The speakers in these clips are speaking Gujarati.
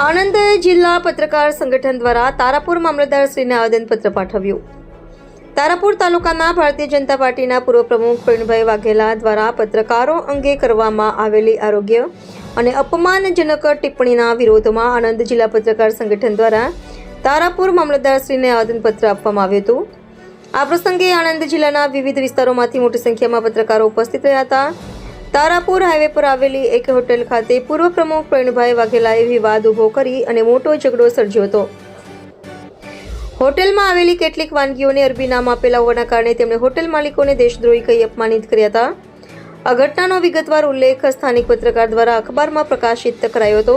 આણંદ જિલ્લા પત્રકાર સંગઠન દ્વારા તારાપુર મામલતદારશ્રીને આવેદનપત્ર પાઠવ્યું. તારાપુર તાલુકાના ભારતીય જનતા પાર્ટીના પૂર્વ પ્રમુખ પ્રવીણભાઈ વાઘેલા દ્વારા પત્રકારો અંગે કરવામાં આવેલી આરોગ્ય અને અપમાનજનક ટિપ્પણીના વિરોધમાં આણંદ જિલ્લા પત્રકાર સંગઠન દ્વારા તારાપુર મામલતદારશ્રીને આવેદનપત્ર આપવામાં આવ્યું હતું. આ પ્રસંગે આણંદ જિલ્લાના વિવિધ વિસ્તારોમાંથી મોટી સંખ્યામાં પત્રકારો ઉપસ્થિત રહ્યા હતા. તારાપુર હાઈવે પર આવેલી એક હોટેલ ખાતે પૂર્વ પ્રમુખ પ્રવીણભાઈ વાઘેલાએ વિવાદ ઊભો કરી અને મોટો ઝઘડો સર્જ્યો હતો. હોટેલમાં આવેલી કેટલીક વાનગીઓને અરબી નામ આપેલા હોવાના કારણે તેમણે હોટેલ માલિકોને દેશદ્રોહી કહી અપમાનિત કર્યા હતા. આ ઘટનાનો વિગતવાર ઉલ્લેખ સ્થાનિક પત્રકાર દ્વારા અખબારમાં પ્રકાશિત કરાયો હતો.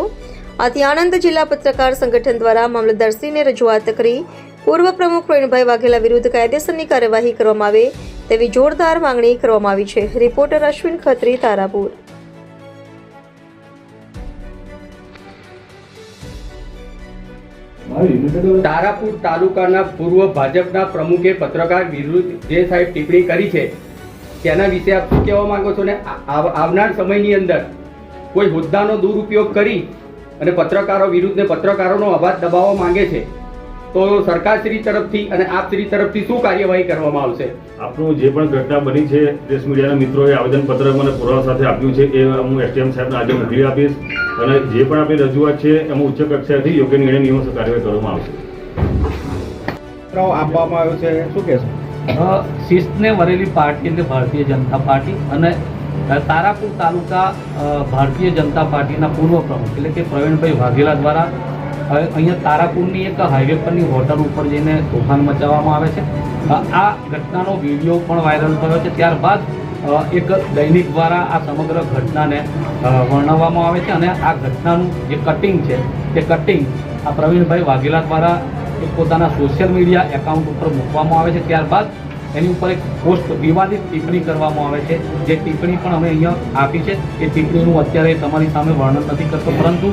આથી આણંદ જિલ્લા પત્રકાર સંગઠન દ્વારા મામલતદારશ્રીને રજૂઆત કરી પૂર્વ પ્રમુખ પ્રવીણભાઈ વાઘેલા વિરુદ્ધ કાયદેસરની કાર્યવાહી કરવામાં આવે તેવી જોરદાર માંગણી કરવામાં આવી છે. રિપોર્ટર અશ્વિન ખત્રી, તારાપુર. તારાપુર તાલુકાના પૂર્વ ભાજપના પ્રમુખે પત્રકાર વિરુદ્ધ જે સાહેબ ટિપ્પણી કરી છે, તેના વિશે આપ શું કહેવા માંગો છો? ને આવ- આવનાર સમયની અંદર કોઈ હોદ્દાનો દુરુપયોગ કરી અને પત્રકારો વિરુદ્ધને પત્રકારોનો અવાજ દબાવવા માંગે છે તો સરકારશ્રી તરફથી અને આપશ્રી તરફથી શું કાર્યવાહી કરવામાં આવશે? આપનું જે પણ ઘટના બની છે પ્રેસ મીડિયાના મિત્રોએ આવેદનપત્ર મને પુરાવા સાથે આપ્યું છે એ હું એસટીએમ સાહેબને આજે મોકલી આપીશ અને જે પણ આપણી રજૂઆત છે એમાં ઉચ્ચ કક્ષાથી યોગ્ય નિર્ણય નિયમોસર કાર્યવાહી કરવામાં આવશે. આપવામાં આવ્યો છે શું કહેશો? શિસ્તને વરેલી પાર્ટી એટલે ભારતીય જનતા પાર્ટી અને તારાપુર તાલુકા ભારતીય જનતા પાર્ટીના પૂર્વ પ્રમુખ એટલે કે પ્રવીણભાઈ વાઘેલા દ્વારા અહીંયા તારાપુરની એક હાઈવે પરની હોટલ ઉપર જઈને તોફાન મચાવવામાં આવે છે. આ ઘટનાનો વીડિયો પણ વાયરલ થયો છે. ત્યારબાદ એક દૈનિક દ્વારા આ સમગ્ર ઘટનાને વર્ણવવામાં આવે છે અને આ ઘટનાનું જે કટિંગ છે, તે કટિંગ આ પ્રવીણભાઈ વાઘેલા દ્વારા પોતાના સોશિયલ મીડિયા એકાઉન્ટ ઉપર મૂકવામાં આવે છે. ત્યારબાદ એની ઉપર એક પોસ્ટ વિવાદિત ટિપ્પણી કરવામાં આવે છે. જે ટિપ્પણી પણ અમે અહીંયા આપી છે. એ ટિપ્પણીનું અત્યારે તમારી સામે વર્ણન નથી કરતો. પરંતુ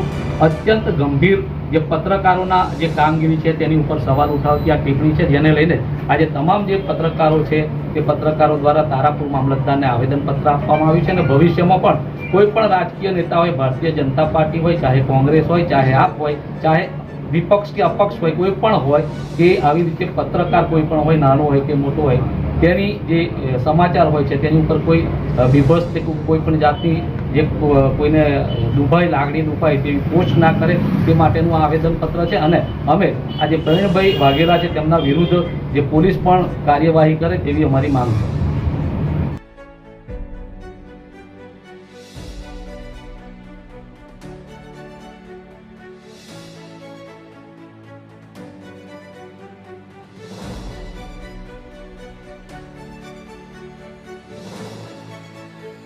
અત્યંત ગંભીર જે પત્રકારોના જે કામગીરી છે તેની ઉપર સવાલ ઉઠાવતી આ ટિપ્પણી છે. જેને લઈને આજે તમામ જે પત્રકારો છે તે પત્રકારો દ્વારા તારાપુર મામલતદારને આવેદનપત્ર આપવામાં આવ્યું છે અને ભવિષ્યમાં પણ કોઈ પણ રાજકીય નેતા હોય ભારતીય જનતા પાર્ટી હોય, ચાહે કોંગ્રેસ હોય, ચાહે આપ હોય, ચાહે વિપક્ષ કે અપક્ષ હોય કોઈ પણ હોય કે આવી રીતે પત્રકાર કોઈ પણ હોય નાનો હોય કે મોટો હોય તેની જે સમાચાર હોય છે તેની ઉપર કોઈ અ, બીભત્સ કે કોઈ પણ જાતની જે કોઈને દુભાઈ લાગણી દુભાઈ તેવી પોસ્ટ ના કરે તે માટેનું આ આવેદનપત્ર છે. અને અમે આ જે પ્રવીણભાઈ વાઘેલા છે તેમના વિરુદ્ધ જે પોલીસ પણ કાર્યવાહી કરે તેવી અમારી માંગ છે.